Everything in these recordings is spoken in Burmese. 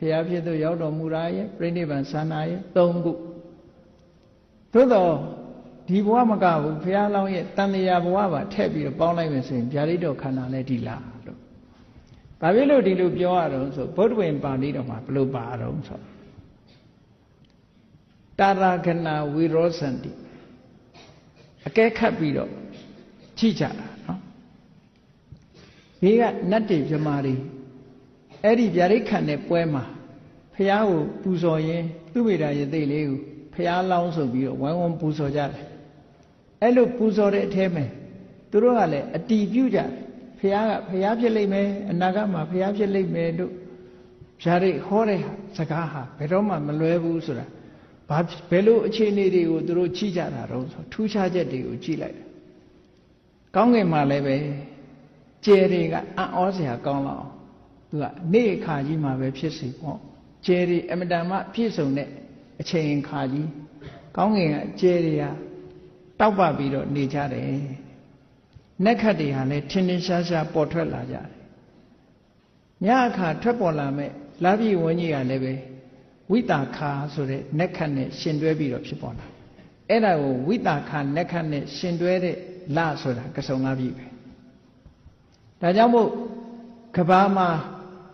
ဖျားဖြစ်သူရောက်တော်မူတာရဲ့ပြိဋိဘံဆန္နာရဲ့သုံးခုသို့တော့ဒီဘဝမကဘူးဘုရားလောင်းရဲ့တန်တရာဘဝပါထည့်ပြီးတော့ပေါင်းလိုက်မယ်ဆိုရင်ဗျာဒိတ်တော်ခန္ဓာလည်းဒီလားလို့ဘာဖြစ်လို့ဒီလိုပြောရတော့ဆိုဗုဒ္ဓဝင်ပါဠိတော်မှာဘယ်လိုပါတော့ဆိုတာရဂနာဝိရောစန္တိအကဲခတ်ပြီးတော့ကြည့်ကြတာနော်ဒီကနတ်တွေမြမာတွေ အဲ့ဒီဗျာဒိတ်ခံတဲ့ပွဲမှာဖះကိုပူဇော်ရင်သူ့မိတာရသိလေးကိုဖះလောင်းဆိုပြီးတော့ဝိုင်းဝန်းပူဇော်ကြတယ်အဲ့လိုပူဇော်တဲ့အထဲမှာသူတို့ကလည်းအတီးပြုကြတယ်ဖះကဖះဖြစ်လိမ့်မယ်အနာဂတ်မှာဖះဖြစ်လိမ့်မယ်တို့ဗျာဒိတ်ဟောတဲ့စကားဟာဘယ်တော့မှမလွဲဘူးဆိုတာဘာဘယ်လိုအခြေအနေတွေကိုသူတို့ကြည့်ကြတာတော့ဆိုထူးခြားချက်တွေကိုကြည့်လိုက်တယ်ကောင်းကင်မှာလည်းပဲကျယ်တွေကအံ့ဩစရာကောင်းလောက် သူကနေ့ခါကြီးမှာပဲဖြစ်စီပေါ့ကျယ်တွေအမတန်မှပြည့်စုံတဲ့အချိန်ခါကြီးကောင်းကင်ကကျယ်တွေကတောက်ပပြီးတော့နေကြတယ်နက်ခတ်တွေဟာလည်းထင်းထင်းရှားရှားပေါ်ထွက်လာကြတယ်ညအခါထွက်ပေါ်လာမဲ့လာပြီဝန်းကြီးကလည်းပဲဝိတာခာဆိုတဲ့နက်ခတ်နဲ့ရှင်တွဲပြီးတော့ဖြစ်ပေါ်လာအဲ့ဒါကိုဝိတာခာနက်ခတ်နဲ့ရှင်တွဲတဲ့လဆိုတာကစုံလာပြီပဲဒါကြောင့်မို့ကဘာမှာ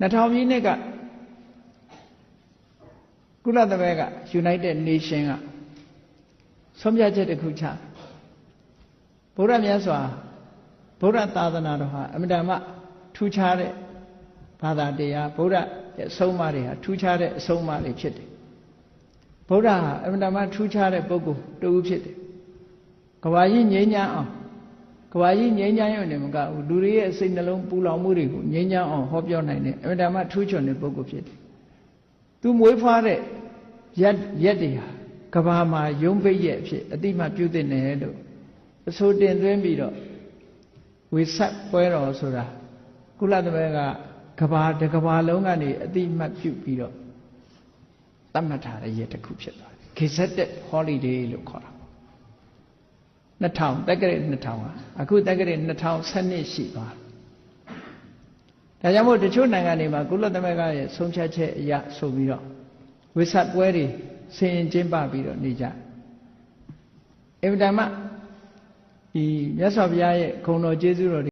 2000ပြည့်နှစ်ကကုလသမဂ္ဂ United Nation ကဆုံးဖြတ်ချက်တစ်ခုချဗုဒ္ဓမြတ်စွာဗုဒ္ဓသာသနာတော်ဟာအမြဲတမ်းထူးခြားတဲ့ဘာသာတရားဗုဒ္ဓရဲ့အဆုံးအမတွေဟာထူးခြားတဲ့အဆုံးအမတွေဖြစ်တယ်ဗုဒ္ဓဟာအမြဲတမ်းထူးခြားတဲ့ပုဂ္ဂိုလ်တူဖြစ်တယ်ကဘာကြီးငြိမ်းချမ်းအောင် ကဘာကြီးငြိမ်းချမ်းရုံနဲ့မကဘူးလူတွေရဲ့စိတ်နှလုံးပူလောင်မှုတွေကိုငြိမ်းချမ်းအောင်ဟောပြောနိုင်တဲ့အမြဲတမ်းထူးချွန်တဲ့ပုဂ္ဂိုလ်ဖြစ်တယ်သူမွေးဖွားတဲ့ရက်ရက်တွေဟာကဘာမှာယုံပိတ်ရဲ့အဖြစ်အတိမပြုတ်တဲ့နယ်လို့အဆိုတင်သွင်းပြီးတော့ဝေဆက်ပွဲတော်ဆိုတာကုလသမဂ္ဂကဘာတကဘာလုံးကနေအတိမတ်ပြုပြီးတော့သတ်မှတ်ထားတဲ့ရက်တစ်ခုဖြစ်သွားတယ်ခေဆက်တဲ့ holiday လို့ခေါ်တာ 2000တက္ကရာ2000ဟာအခုတက္ကရာ2012ရှိသွားဒါကြောင့်မို့တချို့နိုင်ငံတွေမှာကုလသမဂ္ဂရဲ့ဆုံးဖြတ်ချက်အရဆိုပြီးတော့ဝိဆက်ပွဲတွေဆင်ရင်ကျင်းပပြီးတော့နေကြအင်တာမဒီမြတ်စွာဘုရားရဲ့ဂုဏ်တော်ကျေးဇူးတော်